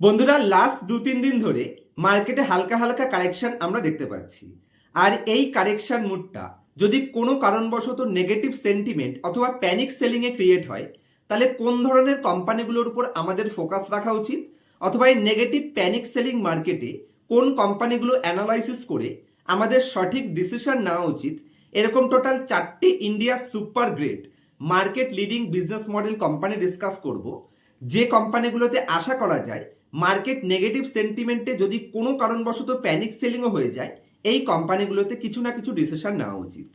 বন্ধুরা লাস্ট দু, তিন দিন ধরে মার্কেটে হালকা হালকা কারেকশন আমরা দেখতে পাচ্ছি। আর এই কারেকশন মুডটা যদি কোনো কারণবশত নেগেটিভ সেন্টিমেন্ট অথবা প্যানিক সেলিংয়ে ক্রিয়েট হয়, তাহলে কোন ধরনের কোম্পানিগুলোর উপর আমাদের ফোকাস রাখা উচিত? অথবা এই নেগেটিভ প্যানিক সেলিং মার্কেটে কোন কোম্পানিগুলো অ্যানালাইসিস করে আমাদের সঠিক ডিসিশন নেওয়া উচিত? এরকম টোটাল চারটি India super great market leading business model company discuss করব। যে কোম্পানিগুলোতে আশা করা যায় মার্কেট নেগেটিভ সেন্টিমেন্টে যদি কোনো কারণবশত প্যানিক সেলিংও হয়ে যায়, এই কোম্পানিগুলোতে কিছু না কিছু ডিসিশন নেওয়া উচিত।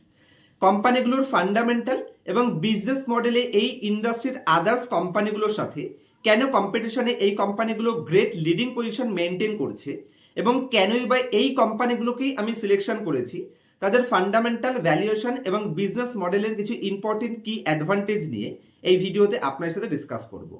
কোম্পানিগুলোর ফান্ডামেন্টাল এবং বিজনেস মডেলে এই ইন্ডাস্ট্রির আদার্স কোম্পানিগুলোর সাথে কেন কম্পিটিশনে এই কোম্পানিগুলো গ্রেট লিডিং পজিশন মেনটেন করছে এবং কেনই বা এই কোম্পানিগুলোকেই আমি সিলেকশন করেছি, তাদের ফান্ডামেন্টাল, ভ্যালুয়েশন এবং বিজনেস মডেলের কিছু ইম্পর্টেন্ট কি অ্যাডভান্টেজ নিয়ে এই ভিডিওতে আপনার সাথে ডিসকাস করব।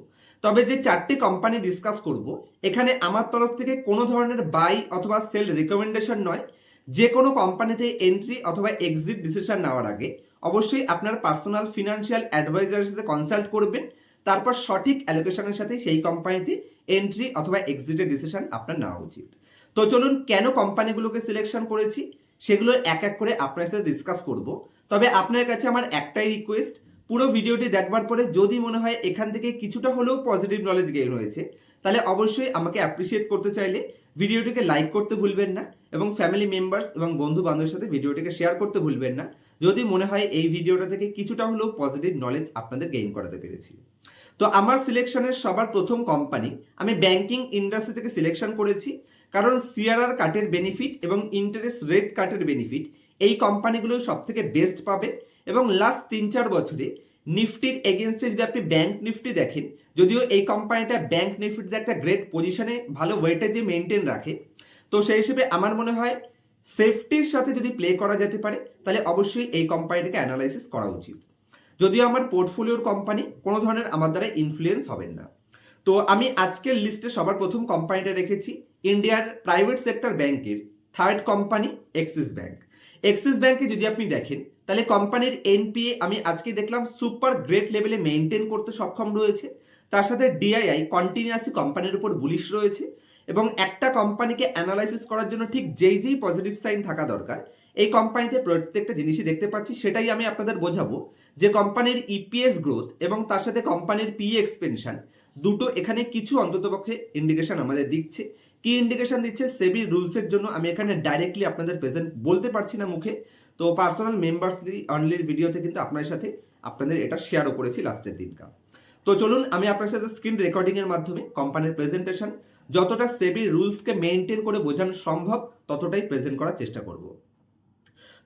তবে যে চারটি কোম্পানি ডিসকাস করব, এখানে আমার তরফ থেকে কোনো ধরনের বাই অথবা সেল রিকমেন্ডেশন নয়। যে কোনো কোম্পানিতে এন্ট্রি অথবা এক্সিট ডিসিশন নেওয়ার আগে অবশ্যই আপনার পার্সোনাল ফিনান্সিয়াল অ্যাডভাইজারের সাথে কনসাল্ট করবেন। তারপর সঠিক অ্যালোকেশনের সাথে সেই কোম্পানিতে এন্ট্রি অথবা এক্সিটের ডিসিশন আপনার নেওয়া উচিত। তো চলুন কেন কোম্পানিগুলোকে সিলেকশন করেছি, সেগুলো এক এক করে আপনার সাথে ডিসকাস করব। তবে আপনার কাছে আমার একটাই রিকোয়েস্ট পুরো ভিডিওটি দেখবার পরে যদি মনে হয় এখান থেকে কিছুটা হলেও পজিটিভ নলেজ গেইন হয়েছে, তাহলে অবশ্যই আমাকে অ্যাপ্রিসিয়েট করতে চাইলে ভিডিওটিকে লাইক করতে ভুলবেন না এবং ফ্যামিলি মেম্বার্স এবং বন্ধু বান্ধবের সাথে ভিডিওটিকে শেয়ার করতে ভুলবেন না। যদি মনে হয় এই ভিডিওটা থেকে কিছুটা হলেও পজিটিভ নলেজ আপনাদের গেইন করাতে পেরেছি। তো আমার সিলেকশনের সবার প্রথম কোম্পানি আমি ব্যাংকিং ইন্ডাস্ট্রি থেকে সিলেকশন করেছি। কারণ সিআরআর কাটের বেনিফিট এবং ইন্টারেস্ট রেট কাটের বেনিফিট এই কোম্পানিগুলো সব থেকে বেস্ট পাবে। এবং লাস্ট তিন চার বছরে নিফটির এগেনস্টে যদি আপনি ব্যাংক নিফটি দেখেন, যদিও এই কোম্পানিটা ব্যাংক নিফটিতে একটা গ্রেট পজিশনে ভালো ওয়েটেজে মেনটেন রাখে, তো সেই হিসেবে আমার মনে হয় সেফটির সাথে যদি প্লে করা যেতে পারে, তাহলে অবশ্যই এই কোম্পানিটাকে অ্যানালাইসিস করা উচিত। যদিও আমার পোর্টফোলিওর কোম্পানি কোনো ধরনের আমার দ্বারা ইনফ্লুয়েন্স হবেন না। তো আমি আজকের লিস্টে সবার প্রথম কোম্পানিটা রেখেছি ইন্ডিয়ার প্রাইভেট সেক্টর ব্যাংকের third company Axis bank Axis ব্যাংকে যদি আপনি দেখেন তাহলে কোম্পানির এনপিএ, আমি আজকে দেখলাম, সুপার গ্রেট লেভেলে মেনটেন করতে সক্ষম রয়েছে। তার সাথে ডিআইআই, কন্টিনিউয়াসলি কোম্পানির উপর বুলিশ রয়েছে এবং একটা কোম্পানিকে অ্যানালাইসিস করার জন্য ঠিক যেই যেই পজিটিভ সাইন থাকা দরকার, এই কোম্পানিতে প্রত্যেকটা জিনিসই দেখতে পাচ্ছি। সেটাই আমি আপনাদের বোঝাবো যে কোম্পানির ইপিএস গ্রোথ এবং তার সাথে কোম্পানির পি এক্সপেনশন দুটো এখানে কিছু অন্ততপক্ষে ইন্ডিকেশন আমাদের দিচ্ছে। কি ইন্ডিকেশন দিচ্ছে? সেবি রুলসের জন্য আমি এখানে ডাইরেক্টলি আপনাদের প্রেজেন্ট বলতে পারছি না মুখে। তো পার্সোনাল মেম্বার্স অনলির ভিডিওতে কিন্তু আপনার সাথে আপনাদের এটা শেয়ারও করেছি লাস্টের দিনকা তো চলুন আমি আপনার সাথে স্ক্রিন রেকর্ডিং এর মাধ্যমে কোম্পানির প্রেজেন্টেশন যতটা সেবি রুলসকে মেনটেন করে বোঝানো সম্ভব, ততটাই প্রেজেন্ট করার চেষ্টা করব।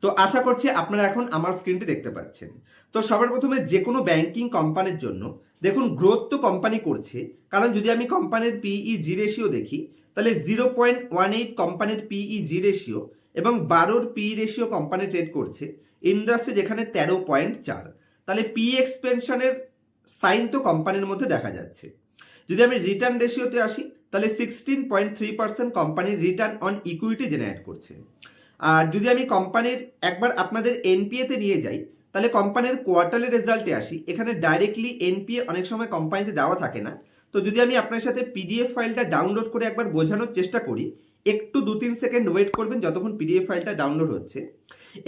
তো আশা করছি আপনারা এখন আমার স্ক্রিনটি দেখতে পাচ্ছেন। তো সবার প্রথমে যে কোনো ব্যাংকিং কোম্পানির জন্য দেখুন গ্রোথ তো কোম্পানি করছে, কারণ যদি আমি কোম্পানির পিই জি রেশিও দেখি, তাহলে জিরো পয়েন্ট ওয়ান এইট কোম্পানির পিই জি রেশিও এবং বারোর পি রেশিও কোম্পানি ট্রেড করছে ইন্ডাস্ট্রি যেখানে তেরো পয়েন্ট চার। তাহলে পি এক্সপেনশনের সাইন তো কোম্পানির মধ্যে দেখা যাচ্ছে। যদি আমি রিটার্ন রেশিওতে আসি, তাহলে সিক্সটিন পয়েন্ট থ্রি পার্সেন্ট কোম্পানির রিটার্ন অন ইকুইটি জেনারেট করছে। আর যদি আমি কোম্পানির একবার আপনাদের এনপিএতে নিয়ে যাই, তাহলে কোম্পানির কোয়ার্টারলি রেজাল্টে আসি, এখানে ডাইরেক্টলি এনপিএ অনেক সময় কোম্পানিতে দেওয়া থাকে না। তো যদি আমি আপনার সাথে পিডিএফ ফাইলটা ডাউনলোড করে একবার বোঝানোর চেষ্টা করি একটু দু তিন সেকেন্ড ওয়েট করবেন যতক্ষণ পিডিএফ ফাইলটা ডাউনলোড হচ্ছে।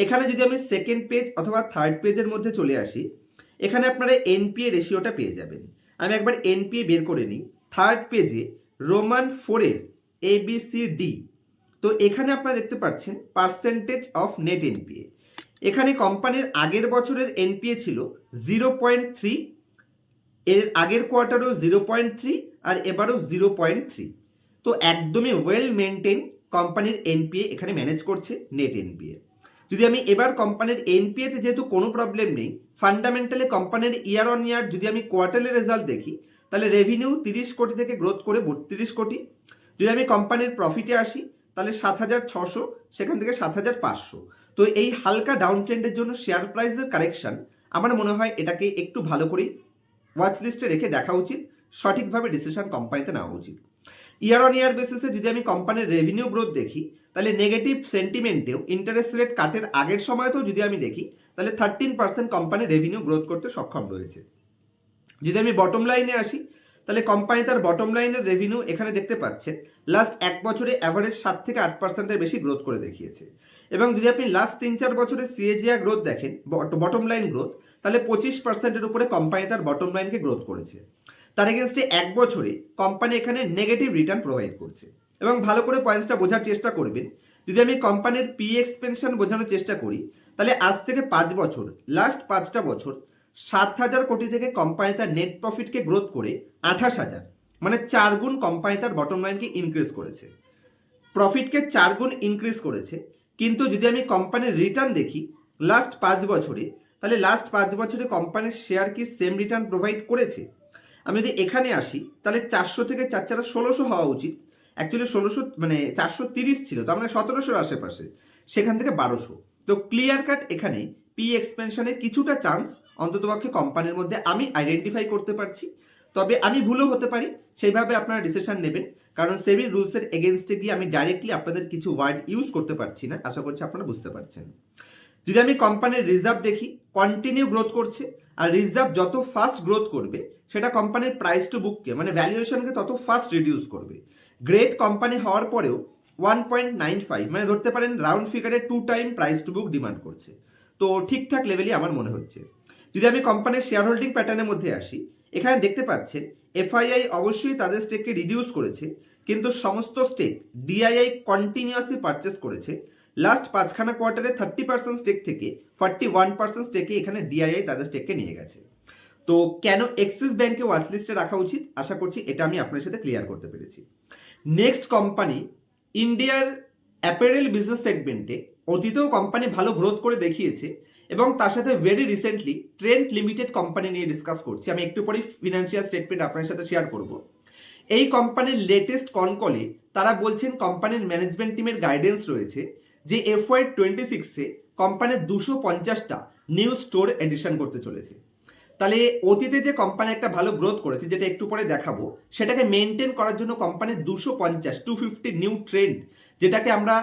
এখানে যদি আমি সেকেন্ড পেজ অথবা থার্ড পেজের মধ্যে চলে আসি, এখানে আপনারা এনপিএ রেশিওটা পেয়ে যাবেন। আমি একবার এনপিএ বের করে নিই। থার্ড পেজে রোমান ফোরের এ বি সি ডি তো এখানে আপনারা দেখতে পাচ্ছেন পার্সেন্টেজ অফ নেট এনপিএ এখানে কোম্পানির আগের বছরের এনপিএ ছিল জিরো পয়েন্ট থ্রি এর আগের কোয়ার্টারও জিরো পয়েন্ট থ্রি আর এবারও জিরো পয়েন্ট থ্রি তো একদমই ওয়েল মেনটেন কোম্পানির এনপিএ এখানে ম্যানেজ করছে নেট এনপিএ যদি আমি এবার কোম্পানির এনপিএতে যেহেতু কোনো প্রবলেম নেই ফান্ডামেন্টালি কোম্পানির ইয়ার অন ইয়ার যদি আমি কোয়ার্টারলি রেজাল্ট দেখি, তাহলে রেভিনিউ তিরিশ কোটি থেকে গ্রোথ করে বত্রিশ কোটি। যদি আমি কোম্পানির প্রফিটে আসি, তাহলে সাত হাজার ছশো, সেখান থেকে সাত হাজার পাঁচশো। তো এই হালকা ডাউন ট্রেন্ডের জন্য শেয়ার প্রাইসের কারেকশন আমার মনে হয় এটাকে একটু ভালো করে ওয়াচ লিস্টে রেখে দেখা উচিত, সঠিকভাবে ডিসিশন কোম্পানিতে নেওয়া উচিত। ইয়ার অন ইয়ার বেসিসে যদি আমি কোম্পানির রেভিনিউ গ্রোথ দেখি, তাহলে নেগেটিভ সেন্টিমেন্টেও ইন্টারেস্ট রেট কাটের আগের সময়তেও যদি আমি দেখি, তাহলে thirteen percent company revenue growth করতে সক্ষম রয়েছে। যদি আমি বটম লাইনে আসি, তাহলে কোম্পানি তার বটম লাইনের রেভিনিউ এখানে দেখতে পাচ্ছেন লাস্ট এক বছরে অ্যাভারেজ সাত থেকে আট পার্সেন্টের বেশি গ্রোথ করে দেখিয়েছে। এবং যদি আপনি লাস্ট তিন চার বছরে সিএজিআর গ্রোথ দেখেন বটম লাইন গ্রোথ তাহলে পঁচিশ পার্সেন্টের উপরে কোম্পানি তার বটম লাইনকে গ্রোথ করেছে। তার এগেনস্টে এক বছরে কোম্পানি এখানে নেগেটিভ রিটার্ন প্রোভাইড করছে। এবং ভালো করে পয়েন্টসটা বোঝার চেষ্টা করবেন। যদি আমি কোম্পানির পি এক্সপেনশন বোঝানোর চেষ্টা করি, তাহলে আজ থেকে পাঁচ বছর লাস্ট পাঁচটা বছর, সাত হাজার কোটি থেকে কোম্পানি তার নেট প্রফিটকে গ্রোথ করে আঠাশ হাজার। মানে চার গুণ কোম্পানি তার বটম লাইনকে ইনক্রিজ করেছে। প্রফিটকে চার গুণ ইনক্রিজ করেছে। কিন্তু যদি আমি কোম্পানির রিটার্ন দেখি লাস্ট পাঁচ বছরে, তাহলে লাস্ট পাঁচ বছরে কোম্পানির শেয়ার কি সেম রিটার্ন প্রোভাইড করেছে? আমি যদি এখানে আসি, তাহলে চারশো থেকে চার চারা ষোলোশো হওয়া উচিত। অ্যাকচুয়ালি ষোলোশো মানে চারশো তিরিশ ছিল, তার মানে সতেরোশোর আশেপাশে। সেখান থেকে বারোশো। তো ক্লিয়ার কাট এখানে পি এক্সপেনশনের কিছুটা চান্স অন্ততপক্ষে কোম্পানির মধ্যে আমি আইডেন্টিফাই করতে পারছি। তবে আমি ভুলও হতে পারি, সেইভাবে আপনারা ডিসিশন নেবেন। কারণ সেভি রুলসের এগেনস্টে গিয়ে আমি ডাইরেক্টলি আপনাদের কিছু ওয়ার্ড ইউজ করতে পারছি না, আশা করছি আপনারা বুঝতে পারছেন। যদি আমি কোম্পানির রিজার্ভ দেখি কন্টিনিউ গ্রোথ করছে, আর রিজার্ভ যত ফাস্ট গ্রোথ করবে সেটা কোম্পানির প্রাইস টু বুককে মানে ভ্যালুয়েশনকে তত ফাস্ট রিডিউস করবে। গ্রেট কোম্পানি হওয়ার পরেও ওয়ান পয়েন্ট নাইন ফাইভ মানে ধরতে পারেন round ফিগারে two time price to book demand করছে। তো ঠিকঠাক লেভেলই আমার মনে হচ্ছে। যদি আমি কোম্পানির শেয়ার হোল্ডিং প্যাটার্নের মধ্যে আসি, এখানে দেখতে পাচ্ছেন এফআইআই অবশ্যই তাদের স্টেককে রিডিউস করেছে, কিন্তু সমস্ত স্টেক ডিআইআই কন্টিনিউয়াসলি পারচেস করেছে। লাস্ট পাঁচখানা কোয়ার্টারে থার্টি পার্সেন্ট স্টেক থেকে ফর্টি ওয়ান পার্সেন্ট স্টেকে এখানে ডিআইআই তাদের স্টেককে নিয়ে গেছে। তো কেন এক্সিস ব্যাংকে ওয়াচ লিস্টে রাখা উচিত? আশা করছি এটা আমি আপনার সাথে ক্লিয়ার করতে পেরেছি। নেক্সট কোম্পানি ইন্ডিয়ার অ্যাপারেল বিজনেস সেগমেন্টে অতীতেও কোম্পানি ভালো গ্রোথ করে দেখিয়েছে এবং তার সাথে very recently Trent limited company নিয়ে ডিসকাস করছি। আমি একটু পরে ফিনান্সিয়াল স্টেটমেন্ট আপনার সাথে শেয়ার করব। এই কোম্পানির লেটেস্ট কনকলে তারা বলছেন কোম্পানির ম্যানেজমেন্ট টিমের গাইডেন্স রয়েছে যে এফ এফওয়াই টোয়েন্টি সিক্সে কোম্পানির দুশো পঞ্চাশটা নিউ স্টোর এডিশন করতে চলেছে। তাহলে অতীতে যে কোম্পানি একটা ভালো গ্রোথ করেছে, যেটা একটু পরে দেখাবো, সেটাকে মেনটেন করার জন্য কোম্পানির দুশো পঞ্চাশ টু ফিফটি নিউ ট্রেন্ড যেটাকে আমরা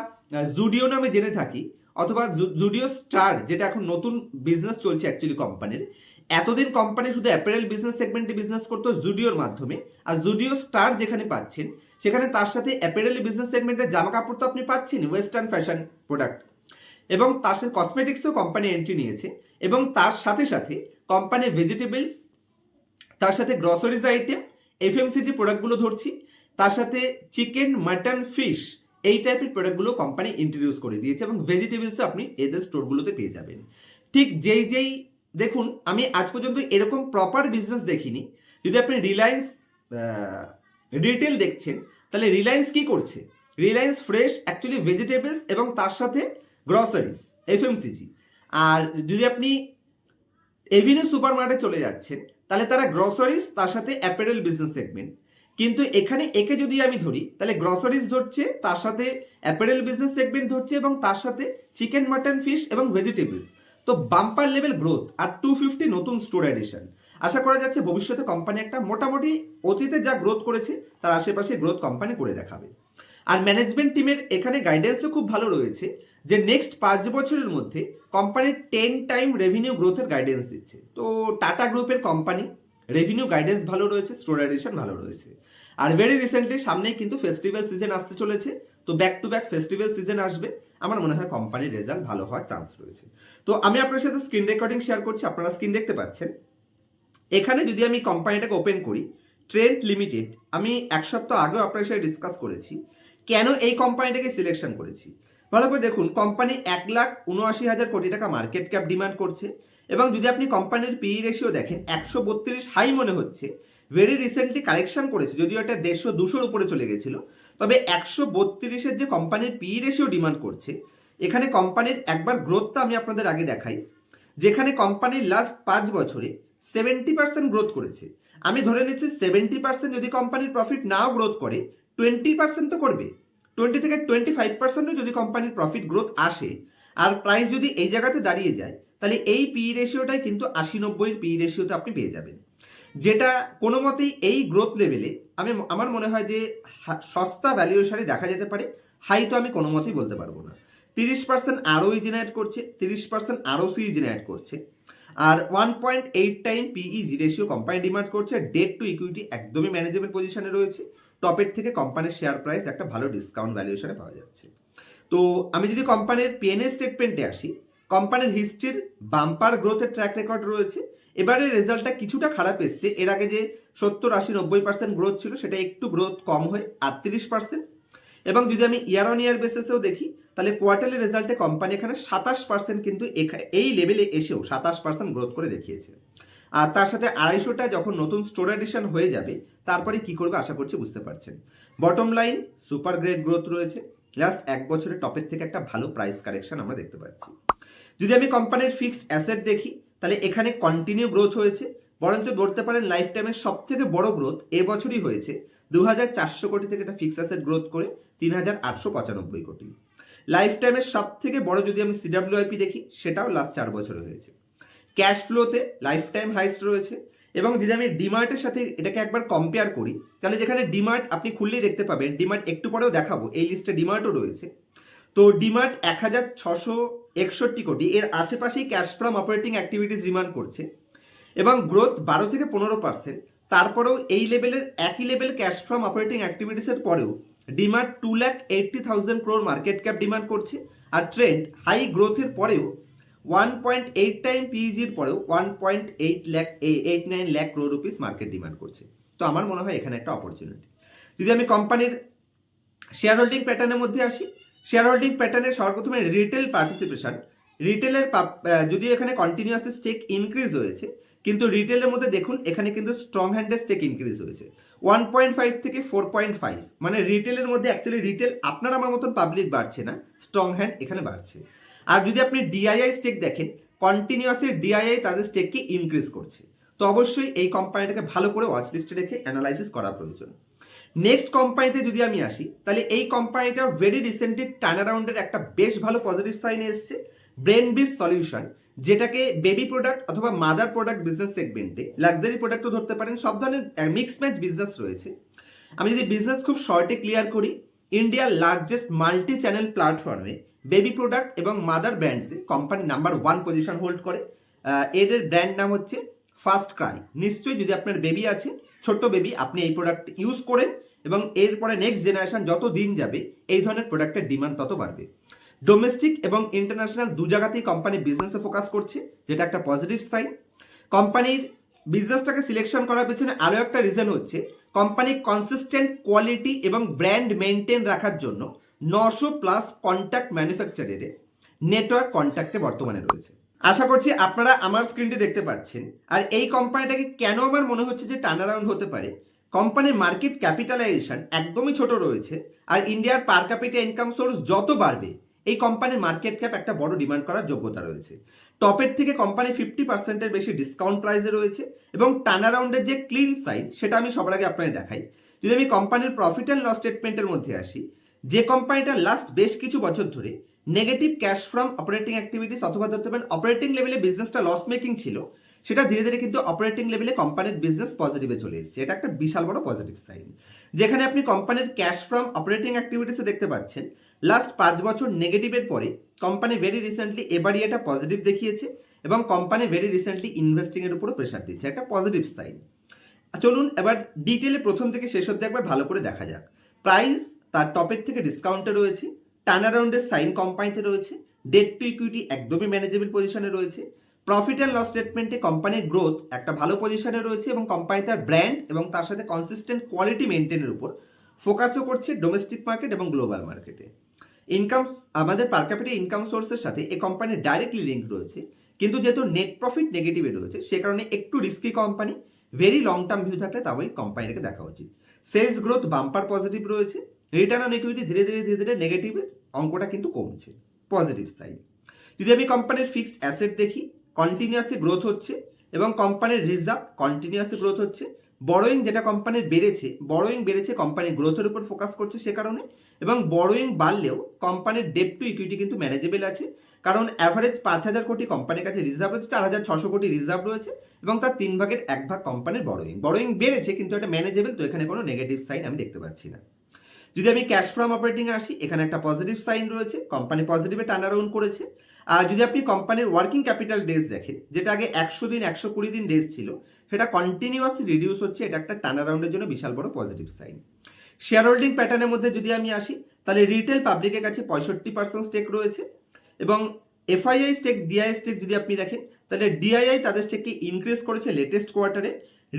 জুডিও নামে জেনে থাকি, অথবা জুডিও স্টার যেটা এখন নতুন বিজনেস চলছে অ্যাকচুয়ালি কোম্পানির এতদিন কোম্পানি শুধু অ্যাপারেল বিজনেস সেগমেন্টে বিজনেস করতো জুডিওর মাধ্যমে, আর জুডিও স্টার যেখানে পাচ্ছেন, সেখানে তার সাথে অ্যাপারেল বিজনেস সেগমেন্টের জামা কাপড় তো আপনি পাচ্ছেন ওয়েস্টার্ন ফ্যাশন প্রোডাক্ট এবং তার সাথে কসমেটিক্সও কোম্পানি এন্ট্রি নিয়েছে, এবং তার সাথে সাথে কোম্পানির ভেজিটেবলস তার সাথে গ্রসারিজ আইটেম এফএমসিজি প্রোডাক্টগুলো ধরছি, তার সাথে চিকেন মাটন ফিশ এই টাইপের প্রোডাক্টগুলো কোম্পানি ইন্ট্রোডিউস করে দিয়েছে এবং ভেজিটেবলসও আপনি এদের স্টোরগুলোতে পেয়ে যাবেন। ঠিক যেই যেই, দেখুন, আমি আজ পর্যন্ত এরকম প্রপার বিজনেস দেখিনি। যদি আপনি রিলায়েন্স রিটেল দেখছেন, তাহলে রিলায়েন্স কি করছে? রিলায়েন্স ফ্রেশ অ্যাকচুয়ালি ভেজিটেবলস এবং তার সাথে গ্রসারিজ এফএমসিজি আর যদি আপনি এভিনিউ সুপার মার্কেটে চলে যাচ্ছেন তাহলে তারা গ্রসারিজ তার সাথে অ্যাপারেল বিজনেস সেগমেন্ট কিন্তু এখানে একে যদি আমি ধরি, তাহলে গ্রসারিজ ধরছে, তার সাথে অ্যাপারেল বিজনেস সেগমেন্ট ধরছে এবং তার সাথে চিকেন মাটন ফিশ এবং ভেজিটেবলস তো বাম্পার লেভেল গ্রোথ আর টু ফিফটি নতুন স্টোর এডিশন আশা করা যাচ্ছে ভবিষ্যতে কোম্পানি একটা মোটামুটি অতীতে যা গ্রোথ করেছে, তার আশেপাশে গ্রোথ কোম্পানি করে দেখাবে। আর ম্যানেজমেন্ট টিমের এখানে গাইডেন্সও খুব ভালো রয়েছে। যে নেক্সট পাঁচ বছরের মধ্যে কোম্পানির টেন টাইম রেভিনিউ গ্রোথের গাইডেন্স দিচ্ছে। তো টাটা গ্রুপের কোম্পানি রেভিনিউ গাইডেন্স ভালো রয়েছে স্টোর এডিশন ভালো রয়েছে। আর ভেরি রিসেন্টলি সামনেই কিন্তু ফেস্টিভ্যাল সিজন আসতে চলেছে, তো back to back festival season আসবে। আমার মনে হয় কোম্পানির রেজাল্ট ভালো হওয়ার চান্স রয়েছে। তো আমি আপনার সাথে স্ক্রিন রেকর্ডিং শেয়ার করছি, আপনারা স্ক্রিন দেখতে পাচ্ছেন। এখানে যদি আমি কোম্পানিটাকে ওপেন করি ট্রেন্ড লিমিটেড আমি এক সপ্তাহ আগেও আপনার সাথে ডিসকাস করেছি, কেন এই কোম্পানিটাকে সিলেকশন করেছি? ভালো করে দেখুন কোম্পানি এক লাখ উনআশি হাজার কোটি টাকা মার্কেট ক্যাপ ডিমান্ড করছে এবং যদি আপনি কোম্পানির পি রেশিও দেখেন, একশো বত্রিশ হাই মনে হচ্ছে। ভেরি রিসেন্টলি কালেকশন করেছে, যদিও এটা দেড়শো দুশোর উপরে চলে গেছিল। তবে একশো বত্রিশের যে কোম্পানির পি রেশিও ডিমান্ড করছে, এখানে কোম্পানির একবার গ্রোথটা আমি আপনাদের আগে দেখাই। যেখানে কোম্পানির লাস্ট পাঁচ বছরে সেভেন্টি পার্সেন্ট গ্রোথ করেছে। আমি ধরে নিচ্ছি সেভেন্টি পার্সেন্ট যদি কোম্পানির প্রফিট নাও গ্রোথ করে টোয়েন্টি পার্সেন্ট তো করবে। টোয়েন্টি থেকে টোয়েন্টি ফাইভ পার্সেন্টও যদি কোম্পানির প্রফিট গ্রোথ আসে, আর প্রাইস যদি এই জায়গাতে দাঁড়িয়ে যায়, তাহলে এই পি রেশিওটাই কিন্তু আশি নব্বইয়ের পি রেশিওতে আপনি পেয়ে যাবেন। যেটা কোনো মতেই এই গ্রোথ লেভেলে আমি, আমার মনে হয় যে সস্তা ভ্যালুয়েশনে দেখা যেতে পারে হাই তো আমি কোনো মতেই বলতে পারব না। তিরিশ পার্সেন্ট আরওই জেনারেট করছে, তিরিশ পার্সেন্ট আরও সি জেনারেট করছে, আর one point eight time PE G ratio company demand করছে ডেট টু ইকুইটি একদমই ম্যানেজেবল পজিশনে রয়েছে। টপের থেকে কোম্পানির শেয়ার প্রাইস একটা ভালো ডিসকাউন্ট ভ্যালুয়েশনে পাওয়া যাচ্ছে। তো আমি যদি কোম্পানির পিএনএ স্টেটমেন্টে আসি কোম্পানির হিস্ট্রির বাম্পার গ্রোথের ট্র্যাক রেকর্ড রয়েছে। এবারে রেজাল্টটা কিছুটা খারাপ এসছে। এর আগে যে সত্তর, আশি, নব্বই পার্সেন্ট গ্রোথ ছিল, সেটা একটু গ্রোথ কম হয়, আটত্রিশ পার্সেন্ট এবং যদি আমি ইয়ার অন ইয়ার বেসিসেও দেখি, তাহলে কোয়ার্টারলি রেজাল্টে কোম্পানি এখানে সাতাশ পার্সেন্ট কিন্তু এই লেভেলে এসেও সাতাশ পার্সেন্ট গ্রোথ করে দেখিয়েছে। আর তার সাথে আড়াইশোটা যখন নতুন স্টোর এডিশন হয়ে যাবে, তারপরে কি করবে আশা করছি বুঝতে পারছেন। Bottom line super great growth রয়েছে। লাস্ট এক বছরের টপের থেকে একটা ভালো প্রাইস কারেকশন আমরা দেখতে পাচ্ছি। যদি আমি কোম্পানির ফিক্সড অ্যাসেট দেখি, তাহলে এখানে কন্টিনিউ গ্রোথ হয়েছে। বরঞ্চ বলতে পারেন লাইফ টাইমের সব থেকে বড় গ্রোথ এবছরই হয়েছে দু হাজার চারশো কোটি থেকে একটা ফিক্সড অ্যাসেট গ্রোথ করে তিন হাজার আটশো পঁচানব্বই কোটি। লাইফ টাইমের সব থেকে বড় যদি আমি সিডাব্লিউআইপি দেখি, সেটাও লাস্ট চার বছরে হয়েছে। ক্যাশ ফ্লোতে লাইফ টাইম হাইস্ট রয়েছে এবং যদি আমি ডিমার্টের সাথে এটাকে একবার কম্পেয়ার করি, তাহলে যেখানে ডিমার্ট আপনি খুললেই দেখতে পাবেন ডিমার্ট একটু পরেও দেখাবো, এই লিস্টে ডিমার্টও রয়েছে। তো ডিমার্ট এক হাজার ছশো একষট্টি কোটি, এর আশেপাশেই cash from operating activities demand করছে এবং গ্রোথ বারো থেকে পনেরো পার্সেন্ট তারপরেও এই লেভেলের একই লেভেল ক্যাশ ফ্রম অপারেটিং অ্যাক্টিভিটিসের পরেও DMart two lakh eighty thousand crore market cap demand করছে, আর ট্রেন্ড হাই গ্রোথের পরেও ওয়ান পয়েন্ট এইট টাইম পিইজির পরেও one point eight lakh eight nine lakh crore rupees market demand করছে। তো আমার মনে হয় এখানে একটা অপরচুনিটি যদি আমি কোম্পানির শেয়ার হোল্ডিং প্যাটার্নের মধ্যে আসি শেয়ার হোল্ডিং প্যাটার্নে সর্বপ্রথমে রিটেল পার্টিসিপেশন রিটেলের যদি এখানে কন্টিনিউয়াস স্টেক ইনক্রিজ হয়েছে, কিন্তু রিটেলের মধ্যে দেখুন, এখানে কিন্তু স্ট্রং হ্যান্ডের স্টেক ইনক্রিজ হয়েছে। ওয়ান পয়েন্ট ফাইভ থেকে ফোর পয়েন্ট ফাইভ মানে রিটেলের মধ্যে অ্যাকচুয়ালি রিটেল আপনার আমার মতন পাবলিক বাড়ছে না স্ট্রং হ্যান্ড এখানে বাড়ছে। আর যদি আপনি ডিআইআই স্টেক দেখেন কন্টিনিউয়াসলি ডিআইআই তাদের স্টেককে ইনক্রিজ করছে। তো অবশ্যই এই কোম্পানিটাকে ভালো করে ওয়াচ লিস্টে রেখে অ্যানালাইসিস করা প্রয়োজন। নেক্সট কোম্পানিতে যদি আমি আসি, তাহলে এই কোম্পানিটা ভেরি রিসেন্টলি টার্নারাউন্ডের একটা বেশ ভালো পজিটিভ সাইন এসছে ব্রেন বিস সলিউশন যেটাকে বেবি প্রোডাক্ট অথবা মাদার প্রোডাক্ট বিজনেস সেগমেন্টে লাক্সারি প্রোডাক্টও ধরতে পারেন, সব ধরনের মিক্স ম্যাচ বিজনেস রয়েছে। আমি যদি বিজনেস খুব শর্টে ক্লিয়ার করি ইন্ডিয়ার লার্জেস্ট মাল্টি চ্যানেল প্ল্যাটফর্মে বেবি প্রোডাক্ট এবং মাদার ব্র্যান্ডে company number one position hold করে এদের ব্র্যান্ড নাম হচ্ছে ফার্স্ট ক্রাই নিশ্চয়ই যদি আপনার বেবি আছে, ছোট্ট বেবি আপনি এই প্রোডাক্ট ইউজ করেন এবং এরপরে নেক্সট জেনারেশন যত দিন যাবে, এই ধরনের প্রোডাক্টের ডিমান্ড তত বাড়বে। ডোমেস্টিক এবং ইন্টারন্যাশনাল দু জায়গাতেই কোম্পানি বিজনেসে ফোকাস করছে, যেটা একটা পজিটিভ সাইন কোম্পানির বিজনেসটাকে সিলেকশন করার পেছনে আরও একটা রিজন হচ্ছে কোম্পানি কনসিস্টেন্ট কোয়ালিটি এবং ব্র্যান্ড মেনটেন রাখার জন্য নশো প্লাস কন্ট্যাক্ট ম্যানুফ্যাকচারের নেটওয়ার্ক কন্ট্যাক্টে বর্তমানে রয়েছে। আশা করছি আপনারা আমার স্ক্রিনটি দেখতে পাচ্ছেন। আর এই কোম্পানিটাকে কেন আমার মনে হচ্ছে যে টার্ন অ্যারাউন্ড হতে পারে? কোম্পানির মার্কেট ক্যাপিটালাইজেশন একদমই ছোট রয়েছে আর ইন্ডিয়ার পার ক্যাপিটা ইনকাম সোর্স যত বাড়বে, এই কোম্পানির মার্কেট ক্যাপ একটা বড় ডিমান্ড করার যোগ্যতা রয়েছে। টপের থেকে কোম্পানি ফিফটি পার্সেন্টের বেশি ডিসকাউন্ট প্রাইসে রয়েছে এবং টার্ন অ্যারাউন্ডের যে ক্লিন সাইড সেটা আমি সবার আগে আপনাকে দেখাই। যদি আমি কোম্পানির প্রফিট অ্যান্ড লস স্টেটমেন্টের মধ্যে আসি যে কোম্পানিটা লাস্ট বেশ কিছু বছর ধরে negative cash from operating activities অথবা ধরতে পারেন অপারেটিং লেভেলে বিজনেসটা লস মেকিং ছিল, সেটা ধীরে ধীরে কিন্তু অপারেটিং লেভেলে কোম্পানির বিজনেস পজিটিভে চলে এসেছে। এটা একটা বিশাল বড় পজিটিভ সাইন যেখানে আপনি কোম্পানির ক্যাশ ফ্রম অপারেটিং অ্যাক্টিভিটিসে দেখতে পাচ্ছেন লাস্ট পাঁচ বছর নেগেটিভের পরে কোম্পানি ভেরি রিসেন্টলি এবারই এটা পজিটিভ দেখিয়েছে এবং কোম্পানি ভেরি রিসেন্টলি ইনভেস্টিং এর উপরও প্রেশার দিচ্ছে। একটা পজিটিভ সাইন চলুন এবার ডিটেলে প্রথম থেকে শেষ অব্দি একবার ভালো করে দেখা যাক। প্রাইস তার টপের থেকে ডিসকাউন্টে রয়েছে টার্ন অ্যারাউন্ডের সাইন কোম্পানিতে রয়েছে ডেট টু ইকুইটি একদমই ম্যানেজেবল পজিশনে রয়েছে প্রফিট অ্যান্ড লস স্টেটমেন্টে কোম্পানির গ্রোথ একটা ভালো পজিশনে রয়েছে এবং কোম্পানি তার ব্র্যান্ড এবং তার সাথে কনসিস্টেন্ট কোয়ালিটি মেনটেনের উপর ফোকাসও করছে ডোমেস্টিক মার্কেট এবং গ্লোবাল মার্কেটে ইনকাম আমাদের পার ইনকাম সোর্সের সাথে এই কোম্পানির ডাইরেক্টলি লিঙ্ক রয়েছে, কিন্তু যেহেতু নেট প্রফিট নেগেটিভে রয়েছে, সে কারণে একটু risky company very long term view থাকলে তবে কোম্পানিটাকে দেখা উচিত। সেলস গ্রোথ বাম্পার পজিটিভ রয়েছে রিটার্ন অন ইকুইটি ধীরে ধীরে ধীরে ধীরে নেগেটিভের অঙ্কটা কিন্তু কমছে পজিটিভ সাইড যদি আমি কোম্পানির ফিক্সড অ্যাসেট দেখি কন্টিনিউয়াসলি গ্রোথ হচ্ছে এবং কোম্পানির রিজার্ভ কন্টিনিউয়াসলি গ্রোথ হচ্ছে বড়োইং যেটা কোম্পানির বেড়েছে বড়োইং বেড়েছে কোম্পানির গ্রোথের উপর ফোকাস করছে সে কারণে এবং বড়োইং বাড়লেও কোম্পানির ডেপ টু ইকুইটি কিন্তু ম্যানেজেবল আছে, কারণ অ্যাভারেজ পাঁচ হাজার কোটি কোম্পানির কাছে রিজার্ভ রয়েছে চার হাজার ছশো কোটি রিজার্ভ রয়েছে এবং তার তিন ভাগের এক ভাগ কোম্পানির বড়োইং বড়োইং বেড়েছে কিন্তু এটা ম্যানেজেবল তো এখানে কোনো নেগেটিভ সাইন আমি দেখতে পাচ্ছি না। যদি আমি ক্যাশ ফ্রম অপারেটিং আসি, এখানে একটা পজিটিভ সাইন রয়েছে কোম্পানি পজিটিভে টার্ন অ্যারাউন্ড করেছে। আর যদি আপনি কোম্পানির ওয়ার্কিং ক্যাপিটাল ডেজ দেখেন, যেটা আগে একশো দিন, একশো কুড়ি দিন ডেজ ছিল, সেটা কন্টিনিউয়াসলি রিডিউস হচ্ছে, এটা একটা টার্ন অ্যারাউন্ডের জন্য বিশাল বড় পজিটিভ সাইন শেয়ার হোল্ডিং প্যাটার্নের মধ্যে যদি আমি আসি, তাহলে রিটেল পাবলিকের কাছে পঁয়ষট্টি পার্সেন্ট স্টেক রয়েছে এবং এফআইআই স্টেক ডিআই স্টেক যদি আপনি দেখেন, তাহলে ডিআইআই তাদের স্টেককে ইনক্রিজ করেছে লেটেস্ট কোয়ার্টারে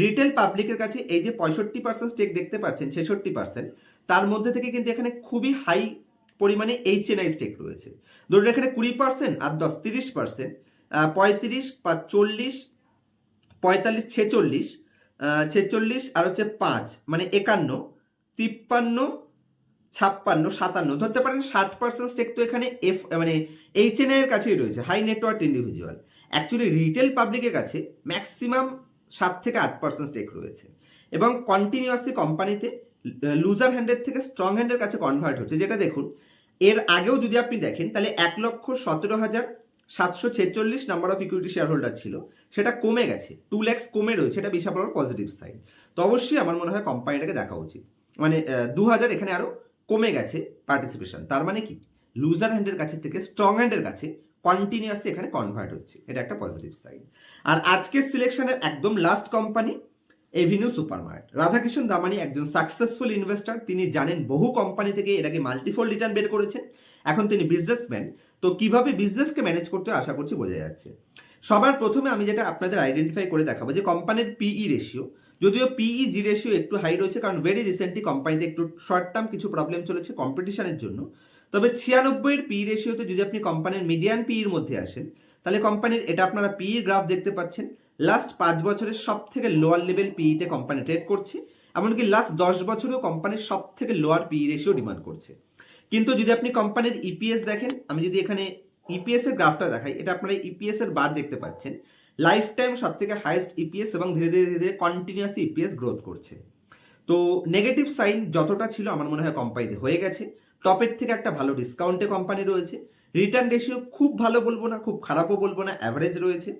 রিটেল পাবলিকের কাছে এই যে পঁয়ষট্টি পার্সেন্ট স্টেক দেখতে পাচ্ছেন, ছেষট্টি পার্সেন্ট তার মধ্যে থেকে কিন্তু এখানে খুবই হাই পরিমাণে এইচএনআই স্টেক রয়েছে। ধরুন এখানে কুড়ি পার্সেন্ট আর দশ, তিরিশ পার্সেন্ট পঁয়ত্রিশ বা চল্লিশ, পঁয়তাল্লিশ, ছেচল্লিশ ছেচল্লিশ আর হচ্ছে পাঁচ মানে একান্ন, তিপ্পান্ন, ছাপ্পান্ন, সাতান্ন। ধরতে পারেন ষাট পার্সেন্ট স্টেক তো এখানে এফ মানে এইচএনআই এর কাছেই রয়েছে high network individual actually retail পাবলিকের কাছে ম্যাক্সিমাম সাত থেকে আট পার্সেন্ট স্টেক রয়েছে। এবং কন্টিনিউয়াসলি কোম্পানিতে লুজার হ্যান্ডের থেকে স্ট্রং হ্যান্ডের কাছে কনভার্ট হচ্ছে, যেটা দেখুন, এর আগেও যদি আপনি দেখেন, তাহলে এক লক্ষ সতেরো হাজার সাতশো ছেচল্লিশ number of equity share holder ছিল। সেটা কমে গেছে টু ল্যাক্স কমে রয়েছে, এটা বিশাল বড় পজিটিভ সাইন তো অবশ্যই আমার মনে হয় কোম্পানিটাকে দেখা উচিত। মানে দু হাজার এখানে আরও কমে গেছে পার্টিসিপেশন তার মানে কি? লুজার হ্যান্ডের কাছে থেকে স্ট্রং হ্যান্ডের কাছে কন্টিনিউয়াসলি এখানে কনভার্ট হচ্ছে, এটা একটা পজিটিভ সাইন আর আজকের সিলেকশনের একদম last company Avenue Supermart Radhakrishna Damani একজন সাকসেসফুল ইনভেস্টর তিনি জানেন বহু কোম্পানি থেকে এর আগে মাল্টিফোল রিটার্ন বের করেছেন। এখন তিনি বিজনেসম্যান তো কীভাবে বিজনেসকে ম্যানেজ করতে আশা করছি বোঝা যাচ্ছে। সবার প্রথমে আমি যেটা আপনাদের আইডেন্টিফাই করে দেখাবো যে কোম্পানির পিই রেশিও যদিও পিই জি রেশিও একটু হাই রয়েছে, কারণ ভেরি রিসেন্টলি কোম্পানিতে একটু শর্ট টার্ম কিছু প্রবলেম চলেছে কম্পিটিশনের জন্য। তবে ছিয়ানব্বইয়ের পি রেশিওতে যদি আপনি কোম্পানির মিডিয়ান পির মধ্যে আসেন, তাহলে কোম্পানির এটা আপনারা পি গ্রাফ দেখতে পাচ্ছেন। লাস্ট পাঁচ বছরের সব থেকে লোয়ার লেভেল পিইতে কোম্পানি ট্রেড করছে, এমনকি লাস্ট দশ বছরেও কোম্পানির সব থেকে লোয়ার পি রেশিও ডিমান্ড করছে। কিন্তু যদি আপনি কোম্পানির ইপিএস দেখেন, আমি যদি এখানে ইপিএস এর গ্রাফটা দেখাই, এটা আপনারা ইপিএস এর বার দেখতে পাচ্ছেন। লাইফ টাইম সব থেকে হাইয়েস্ট ইপিএস এবং ধীরে ধীরে ধীরে কন্টিনিউয়াসলি ইপিএস গ্রোথ করছে। তো নেগেটিভ সাইন যতটা ছিল আমার মনে হয় কোম্পানিতে হয়ে গেছে। টপের থেকে একটা ভালো ডিসকাউন্টে কোম্পানি রয়েছে। রিটার্ন রেশিও খুব ভালো বলব না, খুব খারাপও বলব না অ্যাভারেজ রয়েছে।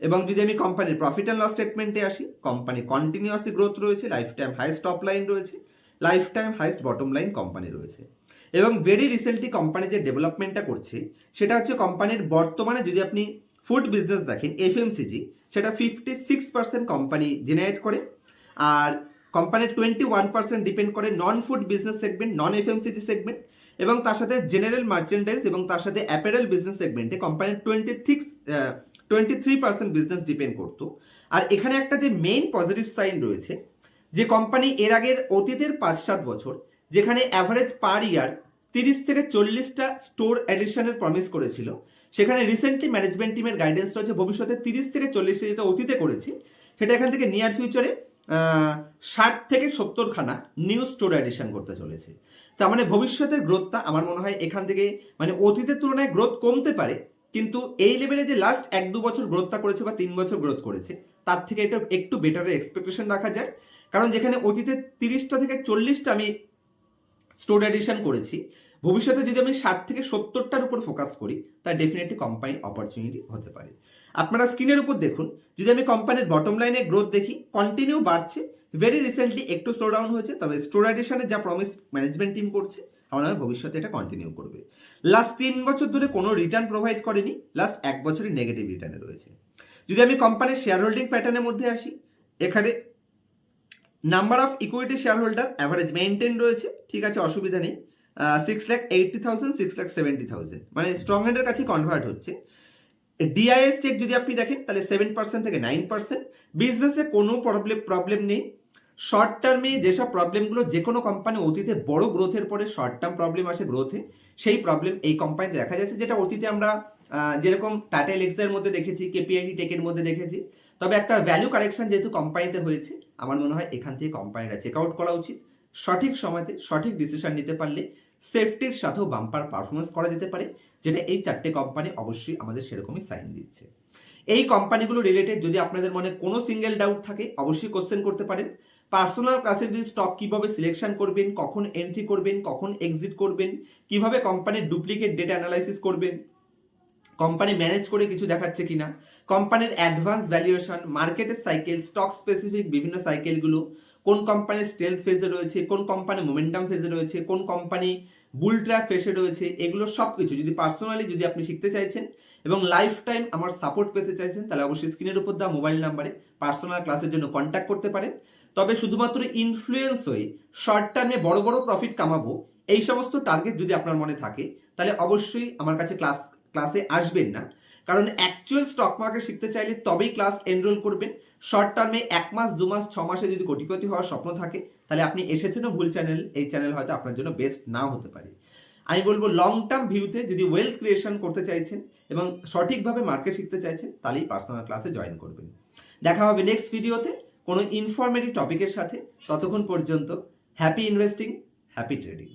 এবং যদি আমি কোম্পানির প্রফিট অ্যান্ড লস স্টেটমেন্টে আসি কোম্পানি কন্টিনিউয়াসলি গ্রোথ রয়েছে life time highest top line রয়েছে life time highest bottom line company রয়েছে। এবং ভেরি রিসেন্টলি কোম্পানি যে ডেভেলপমেন্টটা করছে, সেটা হচ্ছে কোম্পানির বর্তমানে যদি আপনি ফুড বিজনেস দেখেন এফএমসিজি সেটা fifty six percent company generate করে, আর কোম্পানির টোয়েন্টি ওয়ান পার্সেন্ট ডিপেন্ড করে non food business segment non FMCG segment এবং তার সাথে জেনারেল মার্চেন্ডাইজ এবং তার সাথে অ্যাপারেল বিজনেস সেগমেন্টে কোম্পানির twenty six twenty three percent business depend করতো। আর এখানে একটা যে মেইন পজিটিভ সাইন রয়েছে, যে কোম্পানি এর আগের অতীতের পাঁচ সাত বছর, যেখানে অ্যাভারেজ পার ইয়ার তিরিশ থেকে চল্লিশটা স্টোর অ্যাডিশনের প্রমিস করেছিল, সেখানে রিসেন্টলি ম্যানেজমেন্ট টিমের গাইডেন্স রয়েছে, ভবিষ্যতে তিরিশ থেকে চল্লিশটা যেটা অতীতে করেছে, সেটা এখান থেকে নিয়ার ফিউচারে ষাট থেকে সত্তরখানা নিউ স্টোর অ্যাডিশন করতে চলেছে। তার মানে ভবিষ্যতের গ্রোথটা আমার মনে হয় এখান থেকে মানে অতীতের তুলনায় গ্রোথ কমতে পারে কিন্তু এই লেভেলে যে লাস্ট এক দু বছর গ্রোথটা করেছে বা তিন বছর গ্রোথ করেছে, তার থেকে এটা একটু বেটারের এক্সপেকটেশন রাখা যায়। কারণ যেখানে অতীতে তিরিশটা থেকে চল্লিশটা আমি স্টোর এডিশন করেছি, ভবিষ্যতে যদি আমি ষাট থেকে সত্তরটার উপর ফোকাস করি তা ডেফিনেটলি কোম্পানির অপরচুনিটি হতে পারে। আপনারা স্ক্রিনের উপর দেখুন, যদি আমি কোম্পানির বটম লাইনে গ্রোথ দেখি কন্টিনিউ বাড়ছে। ভেরি রিসেন্টলি একটু স্লো ডাউন হয়েছে, তবে স্টোর এডিশনের যা প্রমিস ম্যানেজমেন্ট টিম করছে আমার ভবিষ্যতে এটা কন্টিনিউ করবে। লাস্ট তিন বছর ধরে কোনো রিটার্ন প্রোভাইড করেনি লাস্ট এক বছরের নেগেটিভ রিটার্নে রয়েছে। যদি আমি কোম্পানির শেয়ার হোল্ডিং প্যাটার্নের মধ্যে আসি, এখানে number of equity shareholder average maintain রয়েছে, ঠিক আছে, অসুবিধা নেই। Six lakh eighty thousand six lakh seventy thousand মানে স্ট্রং হ্যান্ডের কাছে কনভার্ট হচ্ছে। ডিআইএস চেক যদি আপনি দেখেন, তাহলে সেভেন পার্সেন্ট থেকে নাইন পার্সেন্ট বিজনেসে কোনো প্রবলেম প্রবলেম নেই। শর্ট টার্মে যেসব প্রবলেমগুলো যে কোনো কোম্পানি অতীতে বড় গ্রোথের পরে শর্ট টার্ম প্রবলেম আসে গ্রোথে সেই প্রবলেম এই কোম্পানিতে দেখা যাচ্ছে যেটা অতীতে আমরা যেরকম টাটা এলেক্সের মধ্যে দেখেছি কেপিআইডি টেকের মধ্যে দেখেছি। তবে একটা ভ্যালু কারেকশন যেহেতু কোম্পানিতে হয়েছে, আমার মনে হয় এখান থেকে কোম্পানিটা চেক আউট করা উচিত। সঠিক সময়তে সঠিক ডিসিশন নিতে পারলে সেফটির সাথেও বাম্পার পারফরমেন্স করা যেতে পারে, যেটা এই চারটে কোম্পানি অবশ্যই আমাদের সেরকমই সাইন দিচ্ছে। এই কোম্পানিগুলো রিলেটেড যদি আপনাদের মনে কোনো সিঙ্গেল ডাউট থাকে, অবশ্যই কোশ্চেন করতে পারেন। পার্সোনাল ক্লাসে যদি স্টক কীভাবে সিলেকশন করবেন, কখন এন্ট্রি করবেন, কখন এক্সিট করবেন, কীভাবে কোম্পানির ডুপ্লিকেট ডেটা অ্যানালাইসিস করবেন কোম্পানি ম্যানেজ করে কিছু দেখাচ্ছে কিনা কোম্পানির অ্যাডভান্স ভ্যালুয়েশন মার্কেটের সাইকেল স্টক স্পেসিফিক বিভিন্ন সাইকেলগুলো কোন কোম্পানির স্টেলথ ফেজে রয়েছে, কোন কোম্পানি মোমেন্টাম ফেজে রয়েছে, কোন কোম্পানি বুল ফেসে রয়েছে, এগুলো সব কিছু যদি পার্সোনালি যদি আপনি শিখতে চাইছেন এবং লাইফ টাইম আমার সাপোর্ট পেতে চাইছেন, তাহলে অবশ্যই স্ক্রিনের উপর দেওয়া মোবাইল নাম্বারে পার্সোনাল ক্লাসের জন্য কন্ট্যাক্ট করতে পারেন। তবে শুধুমাত্র ইনফ্লুয়েন্স হয়ে শর্ট টার্মে বড় বড় প্রফিট কামাবো, এই সমস্ত টার্গেট যদি আপনার মনে থাকে, তাহলে অবশ্যই আমার কাছে ক্লাস ক্লাসে আসবেন না। কারণ অ্যাকচুয়াল স্টক মার্কেট শিখতে চাইলে তবেই ক্লাস এনরোল করবেন। শর্ট টার্মে এক মাস, দু মাস, ছ মাসে যদি কোটিপতি হওয়ার স্বপ্ন থাকে, তাহলে আপনি এসেছেনও ভুল চ্যানেল এই চ্যানেল হয়তো আপনার জন্য বেস্ট নাও হতে পারে। আমি বলব লং টার্ম ভিউতে যদি ওয়েলথ ক্রিয়েশন করতে চাইছেন এবং সঠিকভাবে মার্কেট শিখতে চাইছেন, তাহলেই পার্সোনাল ক্লাসে জয়েন করবেন। দেখা হবে নেক্সট ভিডিওতে কোনো ইনফরমেটিভ টপিকের সাথে। ততক্ষণ পর্যন্ত হ্যাপি ইনভেস্টিং হ্যাপি ট্রেডিং